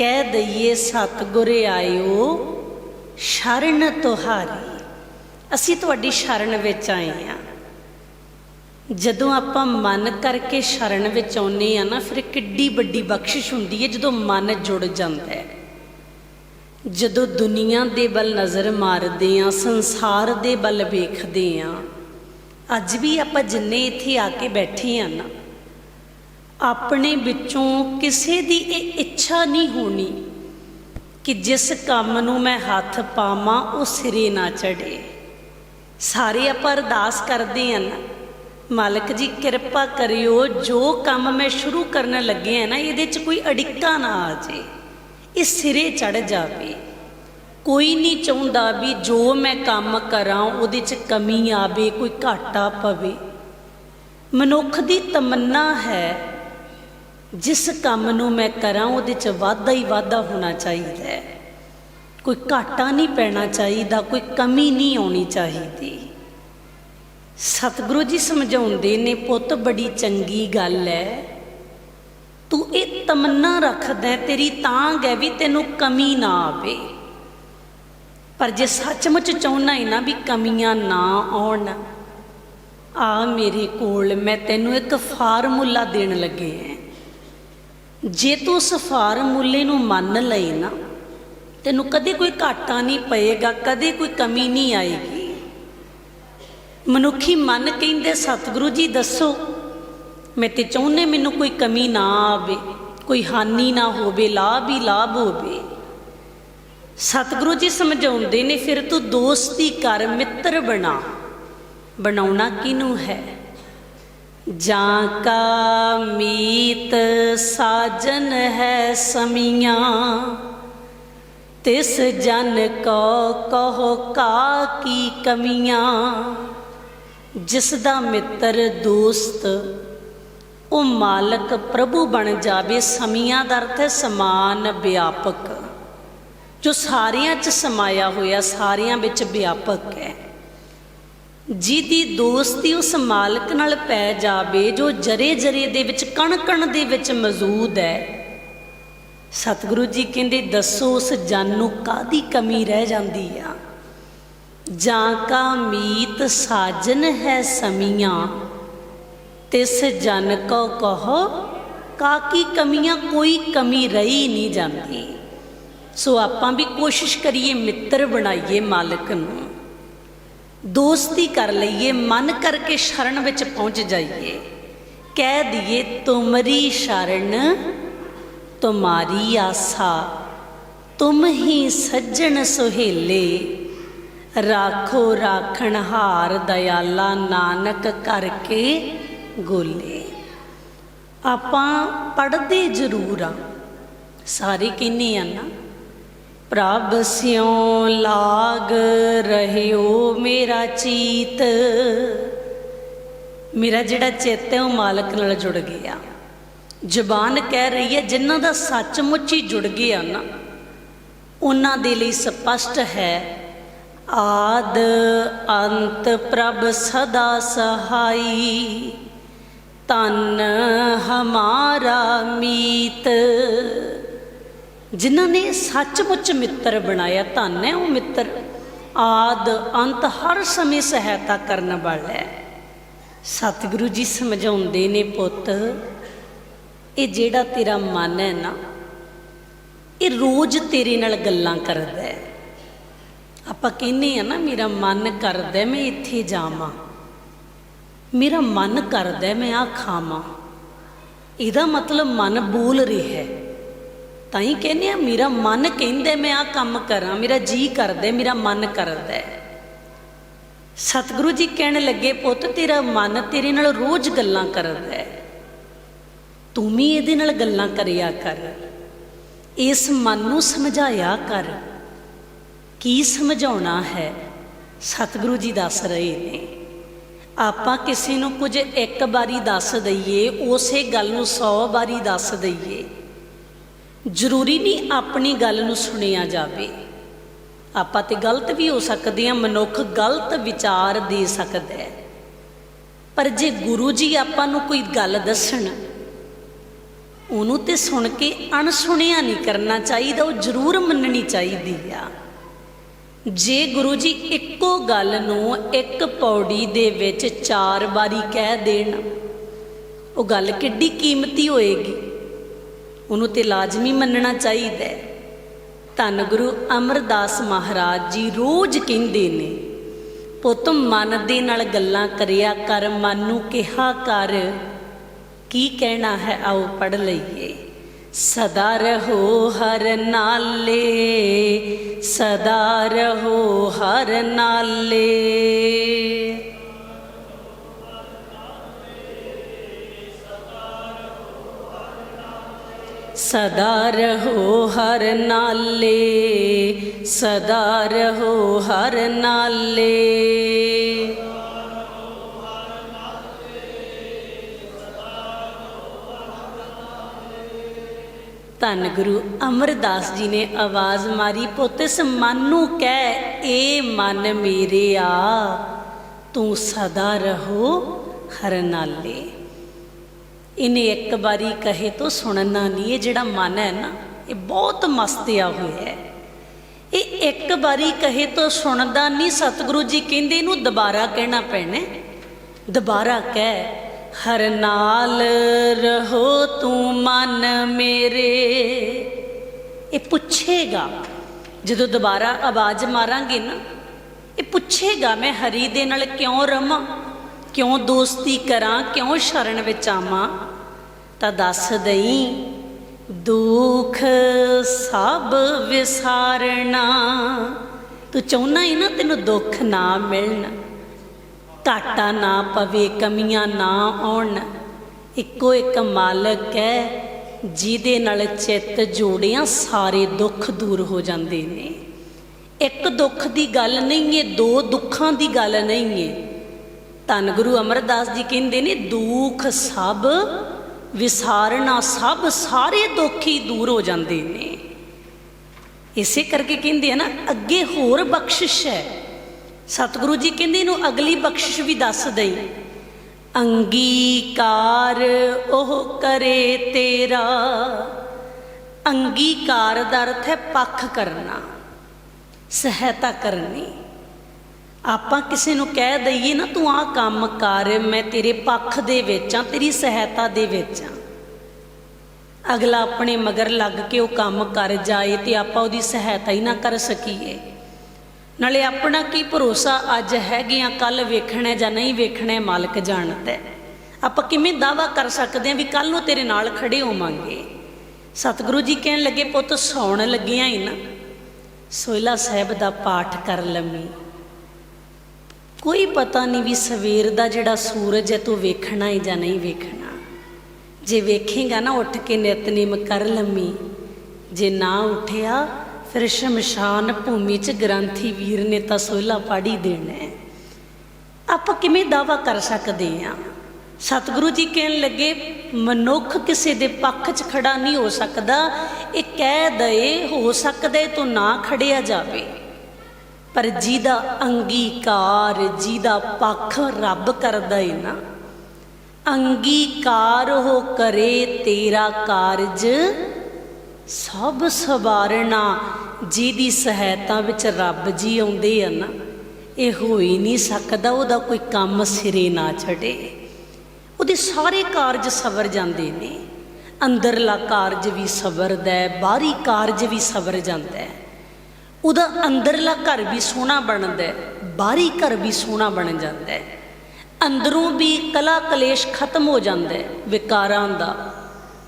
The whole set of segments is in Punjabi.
ਕਹਿ ਦਈਏ, ਸਤਿਗੁਰ ਆਇਓ, ਸ਼ਰਨ ਤੁਹਾਰੀ। ਅਸੀਂ ਤੁਹਾਡੀ ਸ਼ਰਨ ਵਿੱਚ ਆਏ ਆ ਜਦੋਂ ਆਪਾਂ ਮਨ ਕਰਕੇ ਸ਼ਰਨ ਵਿੱਚ ਆਉਨੇ ਆ ਨਾ, ਫਿਰ ਕਿੱਡੀ ਵੱਡੀ ਬਖਸ਼ਿਸ਼ ਹੁੰਦੀ ਹੈ, ਜਦੋਂ ਮਨ ਜੁੜ ਜਾਂਦਾ ਹੈ। ਜਦੋਂ ਦੁਨੀਆ ਦੇ ਵੱਲ ਨਜ਼ਰ ਮਾਰਦੇ ਆ ਸੰਸਾਰ ਦੇ ਵੱਲ ਵੇਖਦੇ ਆ ਅੱਜ ਵੀ ਆਪਾਂ ਜਿੰਨੇ ਇੱਥੇ ਆ ਕੇ ਬੈਠੇ ਆ ਨਾ, ਆਪਣੇ ਵਿੱਚੋਂ ਕਿਸੇ ਦੀ ਇਹ ਇੱਛਾ ਨਹੀਂ ਹੋਣੀ ਕਿ ਜਿਸ ਕੰਮ ਨੂੰ ਮੈਂ ਹੱਥ ਪਾਵਾਂ, ਉਹ ਸਿਰੇ ਨਾ ਚੜੇ ਸਾਰੇ ਆਪਾਂ ਅਰਦਾਸ ਕਰਦੇ ਆ ਨਾ, ਮਾਲਕ ਜੀ, ਕਿਰਪਾ ਕਰਿਓ, ਜੋ ਕੰਮ ਮੈਂ ਸ਼ੁਰੂ ਕਰਨ ਲੱਗੇ ਆ ਨਾ, ਇਹਦੇ 'ਚ ਕੋਈ ਅੜਿੱਕਾ ਨਾ ਆ ਜੇ। ਇਹ ਸਿਰੇ ਚੜ ਜਾਵੇ। ਕੋਈ ਨਹੀਂ ਚਾਹੁੰਦਾ ਵੀ ਜੋ ਮੈਂ ਕੰਮ ਕਰਾਂ, ਉਹਦੇ 'ਚ ਕਮੀ ਆਵੇ, ਕੋਈ ਘਾਟਾ ਪਵੇ। ਮਨੁੱਖ ਦੀ ਤਮੰਨਾ ਹੈ ਜਿਸ ਕੰਮ ਨੂੰ ਮੈਂ ਕਰਾਂ, ਉਹਦੇ 'ਚ ਵਾਧਾ ਹੀ ਵਾਧਾ ਹੋਣਾ ਚਾਹੀਦਾ ਹੈ। ਕੋਈ ਘਾਟਾ ਨਹੀਂ ਪੈਣਾ ਚਾਹੀਦਾ, ਕੋਈ ਕਮੀ ਨਹੀਂ ਆਉਣੀ ਚਾਹੀਦੀ। ਸਤਿਗੁਰੂ ਜੀ ਸਮਝਾਉਂਦੇ ਨੇ, ਪੁੱਤ, ਬੜੀ ਚੰਗੀ ਗੱਲ ਹੈ ਤੂੰ ਇਹ ਤਮੰਨਾ ਰੱਖਦਾ ਤੇਰੀ ਤਾਂਗ ਹੈ ਵੀ ਤੈਨੂੰ ਕਮੀ ਨਾ ਆਵੇ। ਪਰ ਜੇ ਸੱਚਮੁੱਚ ਚਾਹੁੰਨਾ ਹੈ ਨਾ ਵੀ ਕਮੀਆਂ ਨਾ ਆਉਣ, ਆ ਮੇਰੇ ਕੋਲ ਮੈਂ ਤੈਨੂੰ ਇੱਕ ਫਾਰਮੂਲਾ ਦੇਣ ਲੱਗੇ ਹਾਂ ਜੇ ਤੂੰ ਉਸ ਫਾਰਮੂਲੇ ਨੂੰ ਮੰਨ ਲਏ ਨਾ, ਤੈਨੂੰ ਕਦੇ ਕੋਈ ਘਾਟਾ ਨਹੀਂ ਪਏਗਾ, ਕਦੇ ਕੋਈ ਕਮੀ ਨਹੀਂ ਆਏਗੀ। ਮਨੁੱਖੀ ਮਨ ਕਹਿੰਦੇ, ਸਤਿਗੁਰੂ ਜੀ, ਦੱਸੋ, ਮੈਂ ਤੇ ਚਾਹੁੰਨੇ ਮੈਨੂੰ ਕੋਈ ਕਮੀ ਨਾ ਆਵੇ, ਕੋਈ ਹਾਨੀ ਨਾ ਹੋਵੇ, ਲਾਭ ਹੀ ਲਾਭ ਹੋਵੇ। ਸਤਿਗੁਰੂ ਜੀ ਸਮਝਾਉਂਦੇ ਨੇ, ਫਿਰ ਤੂੰ ਦੋਸਤੀ ਕਰ, ਮਿੱਤਰ ਬਣਾ। ਬਣਾਉਣਾ ਕਿਨੂੰ ਹੈ? ਜਾਂ ਕਾ ਮੀਤ ਸਾਜਨ ਹੈ ਸਮੀਆਂ, ਤਿਸ ਜਨ ਕੋ ਕਹੋ ਕਾ ਕੀ ਕਮੀਆਂ। ਜਿਸ ਦਾ ਮਿੱਤਰ ਦੋਸਤ, ਉਹ ਮਾਲਕ ਪ੍ਰਭੂ ਬਣ ਜਾਵੇ, ਸਮੀਆਂ ਦਾ ਅਰਥ ਹੈ ਸਮਾਨ ਵਿਆਪਕ। ਜੋ ਸਾਰਿਆਂ 'ਚ ਸਮਾਇਆ ਹੋਇਆ, ਸਾਰਿਆਂ ਵਿੱਚ ਵਿਆਪਕ ਹੈ। ਜਿਹਦੀ ਦੋਸਤੀ ਉਸ ਮਾਲਕ ਨਾਲ ਪੈ ਜਾਵੇ, ਜੋ ਜਰੇ ਜਰੇ ਦੇ ਵਿੱਚ ਕਣ ਕਣ ਦੇ ਵਿੱਚ ਮੌਜੂਦ ਹੈ। ਸਤਿਗੁਰੂ ਜੀ ਕਹਿੰਦੇ, ਦੱਸੋ ਉਸ ਜਨ ਨੂੰ ਕਾਦੀ ਕਮੀ ਰਹਿ ਜਾਂਦੀ ਆ? ਜਾਂ ਕਾ ਮੀਤ ਸਾਜਨ ਹੈ ਸਮੀਆਂ? ਤਿਸ ਜਨ ਕੋ ਕਹੋ, ਕਾਕੀ ਕਮੀਆਂ ਕੋਈ ਕਮੀ ਰਹੀ ਨਹੀਂ ਜਾਂਦੀ। ਸੋ ਆਪਾਂ ਵੀ ਕੋਸ਼ਿਸ਼ ਕਰੀਏ ਮਿੱਤਰ ਬਣਾਈਏ ਮਾਲਕ ਨੂੰ। ਦੋਸਤੀ ਕਰ ਲਈਏ, ਮਨ ਕਰਕੇ ਸ਼ਰਨ ਵਿੱਚ ਪਹੁੰਚ ਜਾਈਏ। ਕਹਿ ਦਈਏ, ਤੁਮਰੀ ਸ਼ਰਨ, ਤੁਮਾਰੀ ਆਸਾ, ਤੁਮ ਹੀ ਸੱਜਣ ਸੁਹੇਲੇ। ਰਾਖੋ ਰਾਖਣ ਹਾਰ ਦਇਆਲਾ ਨਾਨਕ ਕਰਕੇ ਗੋਲੇ। ਆਪਾਂ ਪੜਦੇ ਜ਼ਰੂਰ ਆ। ਸਾਰੇ ਕਹਿੰਦੇ ਆ ਨਾ ਪ੍ਰਭ ਸਿਉ ਲਾਗ ਰਹਿਓ ਮੇਰਾ ਚੀਤ। ਮੇਰਾ ਜਿਹੜਾ ਚਿੱਤ ਹੈ ਉਹ ਮਾਲਕ ਨਾਲ ਜੁੜ ਗਿਆ। ਜਬਾਨ ਕਹਿ ਰਹੀ ਹੈ, ਜਿਨ੍ਹਾਂ ਦਾ ਸੱਚਮੁੱਚ ਹੀ ਜੁੜ ਗਿਆ ਨਾ, ਉਹਨਾਂ ਦੇ ਲਈ ਸਪਸ਼ਟ ਹੈ, ਆਦ ਅੰਤ ਪ੍ਰਭ ਸਦਾ ਸਹਾਈ। ਤਨ ਹਮਾਰਾ ਮੀਤ। ਜਿਨ੍ਹਾਂ ਨੇ ਸੱਚਮੁੱਚ ਮਿੱਤਰ ਬਣਾਇਆ, ਧੰਨ ਹੈ ਉਹ ਮਿੱਤਰ। ਆਦ ਅੰਤ ਹਰ ਸਮੇਂ ਸਹਾਇਤਾ ਕਰਨ ਵਾਲਾ ਹੈ। ਸਤਿਗੁਰੂ ਜੀ ਸਮਝਾਉਂਦੇ ਨੇ ਪੁੱਤ, ਇਹ ਜਿਹੜਾ ਤੇਰਾ ਮਨ ਹੈ ਨਾ, ਇਹ ਰੋਜ਼ ਤੇਰੇ ਨਾਲ ਗੱਲਾਂ ਕਰਦਾ ਹੈ। ਆਪਾਂ ਕਹਿੰਨੇ ਆ ਨਾ, ਮੇਰਾ ਮਨ ਕਰਦਾ ਮੈਂ ਇੱਥੇ ਜਾਵਾਂ। ਮੇਰਾ ਮਨ ਕਰਦਾ ਮੈਂ ਆ ਖਾਵਾਂ। ਇਹਦਾ ਮਤਲਬ ਮਨ ਬੋਲ ਰਿਹਾ ਹੈ। ਤਾਂ ਹੀ ਕਹਿੰਦੇ ਆ, ਮੇਰਾ ਮਨ ਕਹਿੰਦਾ ਮੈਂ ਆ ਕੰਮ ਕਰਾਂ, ਮੇਰਾ ਜੀ ਕਰਦਾ, ਮੇਰਾ ਮਨ ਕਰਦਾ ਸਤਿਗੁਰੂ ਜੀ ਕਹਿਣ ਲੱਗੇ, ਪੁੱਤ, ਤੇਰਾ ਮਨ ਤੇਰੇ ਨਾਲ ਰੋਜ਼ ਗੱਲਾਂ ਕਰਦਾ ਤੂੰ ਵੀ ਇਹਦੇ ਨਾਲ ਗੱਲਾਂ ਕਰਿਆ ਕਰ। ਇਸ ਮਨ ਨੂੰ ਸਮਝਾਇਆ ਕਰ। ਕੀ ਸਮਝਾਉਣਾ ਹੈ? ਸਤਿਗੁਰੂ ਜੀ ਦੱਸ ਰਹੇ ਨੇ। ਆਪਾਂ ਕਿਸੇ ਨੂੰ ਕੁਝ ਇੱਕ ਵਾਰੀ ਦੱਸ ਦਈਏ, ਉਸੇ ਗੱਲ ਨੂੰ 100 ਵਾਰੀ ਦੱਸ ਦਈਏ। ਜ਼ਰੂਰੀ ਨਹੀਂ ਆਪਣੀ ਗੱਲ ਨੂੰ ਸੁਣਿਆ ਜਾਵੇ। ਆਪਾਂ ਤੇ ਗਲਤ ਵੀ ਹੋ ਸਕਦੇ ਹਾਂ, ਮਨੁੱਖ ਗਲਤ ਵਿਚਾਰ ਦੇ ਸਕਦਾ ਹੈ। ਪਰ ਜੇ ਗੁਰੂ ਜੀ ਆਪਾਂ ਨੂੰ ਕੋਈ ਗੱਲ ਦੱਸਣ, ਉਹਨੂੰ ਤੇ ਸੁਣ ਕੇ ਅਣਸੁਣਿਆ ਨਹੀਂ ਕਰਨਾ ਚਾਹੀਦਾ, ਉਹ ਜ਼ਰੂਰ ਮੰਨਣੀ ਚਾਹੀਦੀ ਆ। ਜੇ ਗੁਰੂ ਜੀ ਇੱਕੋ ਗੱਲ ਨੂੰ ਇੱਕ ਪੌੜੀ ਦੇ ਵਿੱਚ ਚਾਰ ਵਾਰੀ ਕਹਿ ਦੇਣ, ਉਹ ਗੱਲ ਕਿੱਡੀ ਕੀਮਤੀ ਹੋਏਗੀ? ਉਹਨੂੰ ਤੇ ਲਾਜ਼ਮੀ ਮੰਨਣਾ ਚਾਹੀਦਾ ਹੈ। ਧੰਨ ਗੁਰੂ ਅਮਰਦਾਸ ਮਹਾਰਾਜ ਜੀ ਰੋਜ਼ ਕਹਿੰਦੇ ਨੇ, ਪੁੱਤ ਮਨ ਦੇ ਨਾਲ ਗੱਲਾਂ ਕਰਿਆ ਕਰ, ਮਨ ਨੂੰ ਕਿਹਾ ਕਰ। ਕੀ ਕਹਿਣਾ ਹੈ? ਆਓ ਪੜ ਲਈਏ। ਸਦਾ ਰਹੋ ਹਰ ਨਾਲੇ, ਸਦਾ ਰਹੋ ਹਰ ਨਾਲੇ। ਸਦਾ ਰਹੋ ਹਰ ਨਾਲੇ, ਸਦਾ ਰਹੋ ਹਰ ਨਾਲੇ। ਧੰਨ ਗੁਰੂ ਅਮਰਦਾਸ ਜੀ ਨੇ ਆਵਾਜ਼ ਮਾਰੀ, ਪੁੱਤ ਇਸ ਮਨ ਨੂੰ ਕਹਿ, ਏ ਮਨ ਮੇਰੇ ਆ ਤੂੰ ਸਦਾ ਰਹੋ ਹਰ ਨਾਲੇ। ਇਹਨੇ ਇੱਕ ਵਾਰੀ ਕਹੇ ਤੋਂ ਸੁਣਨਾ ਨਹੀਂ ਇਹ ਜਿਹੜਾ ਮਨ ਹੈ ਨਾ, ਇਹ ਬਹੁਤ ਮਸਤਿਆ ਹੋਇਆ ਹੈ। ਇਹ ਇੱਕ ਵਾਰੀ ਕਹੇ ਤੋਂ ਸੁਣਦਾ ਨਹੀਂ ਸਤਿਗੁਰੂ ਜੀ ਕਹਿੰਦੇ ਇਹਨੂੰ ਦੁਬਾਰਾ ਕਹਿਣਾ ਪੈਣਾ ਦੁਬਾਰਾ ਕਹਿ, ਹਰ ਨਾਲ ਰਹੋ ਤੂੰ ਮਨ ਮੇਰੇ। ਇਹ ਪੁੱਛੇਗਾ, ਜਦੋਂ ਦੁਬਾਰਾ ਆਵਾਜ਼ ਮਾਰਾਂਗੇ ਨਾ, ਇਹ ਪੁੱਛੇਗਾ, ਮੈਂ ਹਰੀ ਦੇ ਨਾਲ ਕਿਉਂ ਰਵਾਂ? ਕਿਉਂ ਦੋਸਤੀ ਕਰਾਂ, ਕਿਉਂ ਸ਼ਰਨ ਵਿੱਚ ਆਵਾਂ? ਤਾਂ ਦੱਸ ਦਈ, ਦੁੱਖ ਸਭ ਵਿਸਾਰਨਾ। ਤੂੰ ਚਾਹੁੰਨਾ ਹੀ ਨਾ ਤੈਨੂੰ ਦੁੱਖ ਨਾ ਮਿਲਣ, ਘਾਟਾ ਨਾ ਪਵੇ, ਕਮੀਆਂ ਨਾ ਆਉਣ। ਇੱਕੋ ਇੱਕ ਮਾਲਕ ਹੈ, ਜਿਹਦੇ ਨਾਲ ਚਿੱਤ ਜੋੜਿਆਂ ਸਾਰੇ ਦੁੱਖ ਦੂਰ ਹੋ ਜਾਂਦੇ ਨੇ। ਇੱਕ ਦੁੱਖ ਦੀ ਗੱਲ ਨਹੀਂ ਏ, ਦੋ ਦੁੱਖਾਂ ਦੀ ਗੱਲ ਨਹੀਂ ਏ। ਧੰਨ ਗੁਰੂ ਅਮਰਦਾਸ ਜੀ ਕਹਿੰਦੇ ਨੇ, ਦੁੱਖ ਸਭ ਵਿਸਾਰਨਾ, ਸਭ ਸਾਰੇ ਦੁੱਖ ਹੀ ਦੂਰ ਹੋ ਜਾਂਦੇ ਨੇ। ਇਸੇ ਕਰਕੇ ਕਹਿੰਦੇ ਆ ਨਾ, ਅੱਗੇ ਹੋਰ ਬਖਸ਼ਿਸ਼ ਹੈ। ਸਤਿਗੁਰੂ ਜੀ ਕਹਿੰਦੇ, ਇਹਨੂੰ ਅਗਲੀ ਬਖਸ਼ਿਸ਼ ਵੀ ਦੱਸ ਦਈ। ਅੰਗੀਕਾਰ ਉਹ ਕਰੇ ਤੇਰਾ, ਅੰਗੀਕਾਰ ਦਾ ਅਰਥ ਹੈ ਪੱਖ ਕਰਨਾ, ਸਹਾਇਤਾ ਕਰਨੀ। ਆਪਾਂ ਕਿਸੇ ਨੂੰ ਕਹਿ ਦਈਏ ਨਾ, ਤੂੰ ਆਹ ਕੰਮ ਕਰ, ਮੈਂ ਤੇਰੇ ਪੱਖ ਦੇ ਵਿੱਚ ਆ ਤੇਰੀ ਸਹਾਇਤਾ ਦੇ ਵਿੱਚ ਆ ਅਗਲਾ ਆਪਣੇ ਮਗਰ ਲੱਗ ਕੇ ਉਹ ਕੰਮ ਕਰ ਜਾਏ ਤੇ ਆਪਾਂ ਉਹਦੀ ਸਹਾਇਤਾ ਹੀ ਨਾ ਕਰ ਸਕੀਏ। ਨਾਲੇ ਆਪਣਾ ਕੀ ਭਰੋਸਾ ਅੱਜ ਹੈਗੇ ਆ, ਕੱਲ ਵੇਖਣਾ ਜਾਂ ਨਹੀਂ ਵੇਖਣਾ ਮਾਲਕ ਜਾਣਦਾ ਹੈ। ਆਪਾਂ ਕਿਵੇਂ ਦਾਵਾ ਕਰ ਸਕਦੇ ਆ ਵੀ ਕੱਲ ਨੂੰ ਤੇਰੇ ਨਾਲ ਖੜੇ ਹੋਵਾਂਗੇ? ਸਤਿਗੁਰੂ ਜੀ ਕਹਿਣ ਲੱਗੇ, ਪੁੱਤ, ਸੌਣ ਲੱਗਿਆ ਹੀ ਨਾ। ਸੋਇਲਾ ਸਾਹਿਬ ਦਾ ਪਾਠ ਕਰ ਲੰਮੀ ਕੋਈ ਪਤਾ ਨਹੀਂ ਵੀ ਸਵੇਰ ਦਾ ਜਿਹੜਾ ਸੂਰਜ ਹੈ, ਤੂੰ ਵੇਖਣਾ ਹੈ ਜਾਂ ਨਹੀਂ ਵੇਖਣਾ। ਜੇ ਵੇਖੇਗਾ ਨਾ, ਉੱਠ ਕੇ ਨਿਤਨੇਮ ਕਰ ਲੰਮੀ ਜੇ ਨਾ ਉੱਠਿਆ, ਫਿਰ ਸ਼ਮਸ਼ਾਨ ਭੂਮੀ 'ਚ ਗ੍ਰੰਥੀ ਵੀਰ ਨੇ ਤਾਂ ਸੋਹਿਲਾ ਪਾੜੀ ਦੇਣਾ ਹੈ। ਆਪਾਂ ਕਿਵੇਂ ਦਾਵਾ ਕਰ ਸਕਦੇ ਆ? ਸਤਿਗੁਰੂ ਜੀ ਕਹਿਣ ਲੱਗੇ, ਮਨੁੱਖ ਕਿਸੇ ਦੇ ਪੱਖ 'ਚ ਖੜਾ ਨਹੀਂ ਹੋ ਸਕਦਾ। ਇਹ ਕਹਿ ਦਏ, ਹੋ ਸਕਦਾ ਹੈ ਤੂੰ ਨਾ ਖੜਿਆ ਜਾਵੇ। ਪਰ ਜਿਹਦਾ ਅੰਗੀਕਾਰ, ਜਿਹਦਾ ਪੱਖ ਰੱਬ ਕਰਦਾ ਏ ਨਾ, ਅੰਗੀਕਾਰ ਹੋ ਕਰੇ ਤੇਰਾ ਕਾਰਜ ਸਭ ਸਵਾਰਣਾ ਜਿਹਦੀ ਸਹਾਇਤਾ ਵਿੱਚ ਰੱਬ ਜੀ ਆਉਂਦੇ ਆ ਨਾ, ਇਹ ਹੋ ਹੀ ਨਹੀਂ ਸਕਦਾ ਉਹਦਾ ਕੋਈ ਕੰਮ ਸਿਰੇ ਨਾ ਛੱਡੇ। ਉਹਦੇ ਸਾਰੇ ਕਾਰਜ ਸਵਰ ਜਾਂਦੇ ਨੇ। ਅੰਦਰਲਾ ਕਾਰਜ ਵੀ ਸਵਰਦਾ ਹੈ, ਬਾਹਰੀ ਕਾਰਜ ਵੀ ਸਵਰ ਜਾਂਦਾ ਹੈ। ਉਹਦਾ ਅੰਦਰਲਾ ਘਰ ਵੀ ਸੋਹਣਾ ਬਣਦਾ ਹੈ, ਬਾਹਰੀ ਘਰ ਵੀ ਸੋਹਣਾ ਬਣ ਜਾਂਦਾ ਹੈ। ਅੰਦਰੋਂ ਵੀ ਕਲਾ ਕਲੇਸ਼ ਖਤਮ ਹੋ ਜਾਂਦਾ ਹੈ ਵਿਕਾਰਾਂ ਦਾ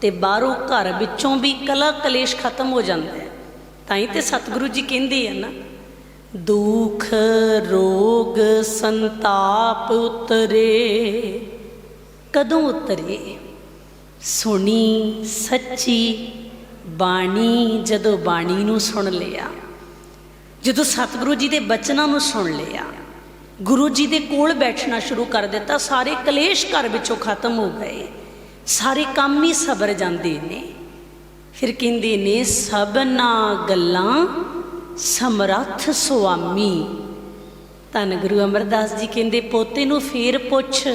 ਤੇ ਬਾਹਰੋਂ ਘਰ ਵਿੱਚੋਂ ਵੀ ਕਲਾ ਕਲੇਸ਼ ਖਤਮ ਹੋ ਜਾਂਦਾ ਹੈ। ਤਾਂ ਹੀ ਤੇ ਸਤਿਗੁਰੂ ਜੀ ਕਹਿੰਦੇ ਆ ਨਾ, ਦੁੱਖ, ਰੋਗ, ਸੰਤਾਪ ਉਤਰੇ। ਕਦੋਂ ਉਤਰੇ? ਸੁਣੀ ਸੱਚੀ ਬਾਣੀ, ਜਦੋਂ ਬਾਣੀ ਨੂੰ ਸੁਣ ਲਿਆ। ਜਦੋਂ ਸਤਿਗੁਰੂ ਜੀ ਦੇ ਬਚਨਾਂ ਨੂੰ ਸੁਣ ਲਿਆ, ਗੁਰੂ ਜੀ ਦੇ ਕੋਲ ਬੈਠਣਾ ਸ਼ੁਰੂ ਕਰ ਦਿੱਤਾ, ਸਾਰੇ ਕਲੇਸ਼ ਘਰ ਵਿੱਚੋਂ ਖਤਮ ਹੋ ਗਏ, ਸਾਰੇ ਕੰਮ ਹੀ ਸਬਰ ਜਾਂਦੇ ਨੇ। ਫਿਰ ਕਹਿੰਦੇ ਨੇ, ਸਭਨਾ ਗੱਲਾਂ ਸਮਰੱਥ ਸੁਆਮੀ। ਧੰਨ ਗੁਰੂ ਅਮਰਦਾਸ ਜੀ ਕਹਿੰਦੇ, ਪੋਤੇ ਨੂੰ ਫੇਰ ਪੁੱਛ।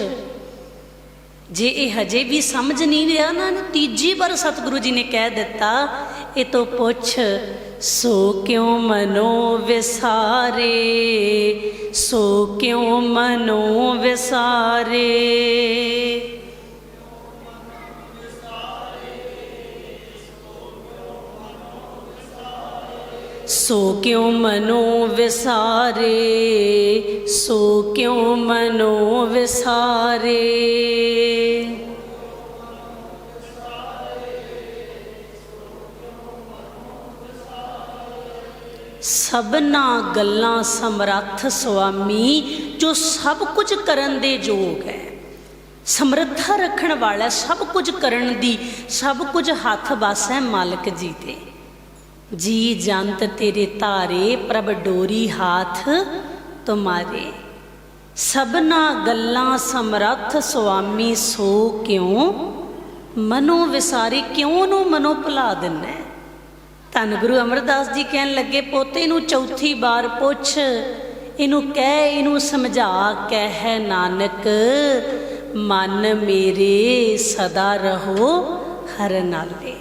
ਜੇ ਇਹ ਹਜੇ ਵੀ ਸਮਝ ਨਹੀਂ ਰਿਹਾ ਨਾ ਇਹਨੂੰ ਤੀਜੀ ਵਾਰ ਸਤਿਗੁਰੂ ਜੀ ਨੇ ਕਹਿ ਦਿੱਤਾ, ਇਹ ਤੋਂ ਪੁੱਛ। ਸੋ ਕਿਉ ਮਨੋ ਵਿਸਾਰੇ? ਸੋ ਕਿਉ ਮਨੋ ਵਿਸਾਰੇ? ਸੋ ਕਿਉ ਮਨੋ ਵਿਸਾਰੇ? ਸੋ ਕਿਉ ਮਨੋ ਵਿਸਾਰੇ? ਸਭਨਾ ਗੱਲਾਂ ਸਮਰੱਥ ਸੁਆਮੀ, ਜੋ ਸਭ ਕੁਝ ਕਰਨ ਦੇ ਯੋਗ ਹੈ। ਸਮਰੱਥਾ ਰੱਖਣ ਵਾਲਾ ਸਭ ਕੁਝ ਕਰਨ ਦੀ, ਸਭ ਕੁਝ ਹੱਥ ਵਸ ਹੈ ਮਾਲਕ ਜੀ ਤੇ। ਜੀ ਜੰਤ ਤੇਰੇ ਧਾਰੇ, ਪ੍ਰਭ ਡੋਰੀ ਹਾਥ ਤੁਮਾਰੇ। ਸਭਨਾ ਗੱਲਾਂ ਸਮਰੱਥ ਸੁਆਮੀ, ਸੋ ਕਿਉ? ਮਨੋ ਵਿਸਾਰੀ ਕਿਉਂ ਨੂੰ ਮਨੋ ਭੁਲਾ ਦਿੰਨਾ? ਧੰਨ ਗੁਰੂ ਅਮਰਦਾਸ ਜੀ ਕਹਿਣ ਲੱਗੇ, ਪੋਤੇ ਨੂੰ ਚੌਥੀ ਵਾਰ ਪੁੱਛ, ਇਹਨੂੰ ਕਹਿ, ਇਹਨੂੰ ਸਮਝਾ, ਕਹਿ ਨਾਨਕ, ਮਨ ਮੇਰੇ ਸਦਾ ਰਹੋ ਹਰ ਨਾਲੇ।